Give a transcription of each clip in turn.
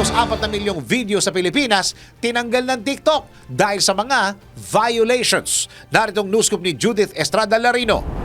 halos 4 na milyong video sa Pilipinas tinanggal ng TikTok dahil sa mga violations. Naritong news scoop ni Judith Estrada Larino.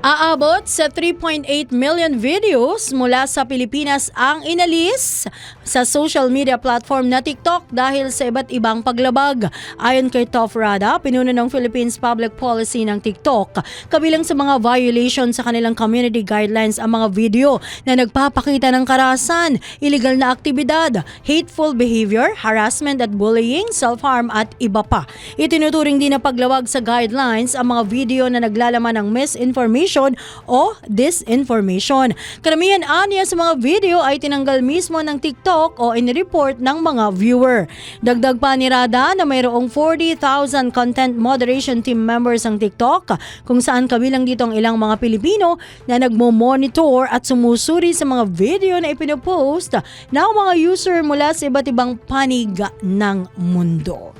Aabot sa 3.8 million videos mula sa Pilipinas ang inalis sa social media platform na TikTok dahil sa iba't ibang paglabag. Ayon kay Toph Rada, pinuno ng Philippines Public Policy ng TikTok, kabilang sa mga violation sa kanilang community guidelines ang mga video na nagpapakita ng karahasan, illegal na aktibidad, hateful behavior, harassment at bullying, self-harm at iba pa. Itinuturing din na paglawag sa guidelines ang mga video na naglalaman ng misinformation o disinformation. Karamihan aniya sa mga video ay tinanggal mismo ng TikTok o inireport ng mga viewer. Dagdag pa ni Rada na mayroong 40,000 content moderation team members ang TikTok kung saan kabilang dito ang ilang mga Pilipino na nagmo-monitor at sumusuri sa mga video na ipinopost ng mga user mula sa iba't ibang panig ng mundo.